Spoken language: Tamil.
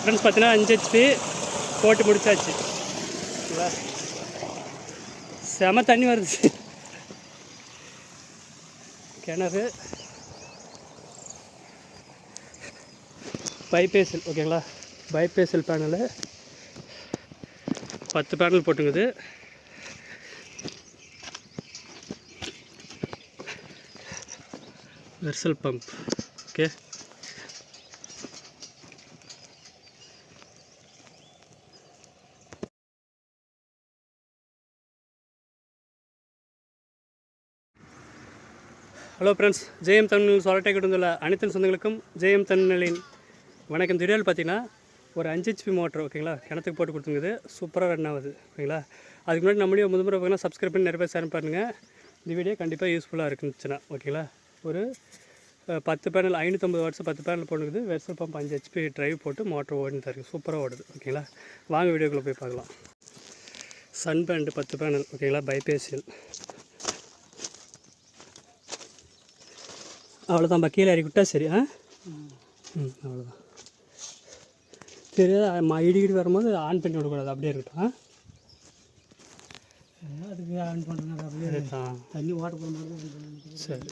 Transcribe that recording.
ஃப்ரெண்ட்ஸ் பார்த்தீங்கன்னா அஞ்சு ஹெச்பி போட்டு முடிச்சாச்சு. செம தண்ணி வருது. கிணறு. பைபேசல் ஓகேங்களா? Bifacial panel. பத்து பேனல் போட்டுங்குது வெர்சல் pump. Okay. Hello friends Jayam Tamil சொரட்டை கொடுத்துள்ள அனைத்து சொந்தங்களுக்கும் ஜெயம் தமிழின் வணக்கம். திடீர்னு பார்த்தீங்கன்னா ஒரு அஞ்சு ஹெச்பி மோட்டர் ஓகேங்களா? கிணத்துக்கு போட்டு கொடுத்துங்குது சூப்பராக ரன் ஆகுது ஓகேங்களா? அதுக்கு முன்னாடி நம்மளையும் முதல் முறை பார்த்தீங்கன்னா சப்ஸ்கிரைப் பண்ணி நிறைய பேர் ஷேர் பண்ணுங்கள் இந்த வீடியோ கண்டிப்பாக யூஸ்ஃபுல்லாக இருக்குச்சுன்னா ஓகேங்களா? ஒரு பத்து பேனல் ஐநூற்றம்பது வாட்ஸ் பத்து பேனல் போட்டுக்குது. வெர்சல் பம்ப் அஞ்சு ஹெச்பி டிரைவ் போட்டு மோட்டர் ஓடின்னு தான் இருக்குது சூப்பராக ஓடுது. ஓகேங்களா வாங்க வீடியோக்குள்ளே போய் பார்க்கலாம். சன் பேண்டு பத்து பேனல் ஓகேங்களா பைபேசியல் அவ்வளோதான் கீழே இறக்கி விட்டா சரி ஆ? ம். அவ்வளோதான் ம- இடி இடி வரும்போது ஆன் பண்ணி விடக்கூடாது. அப்படியே இருக்கட்டும் அதுக்கு ஆன் பண்ணுறது? அப்படியே தண்ணி இது பண்ணிட்டு சரி.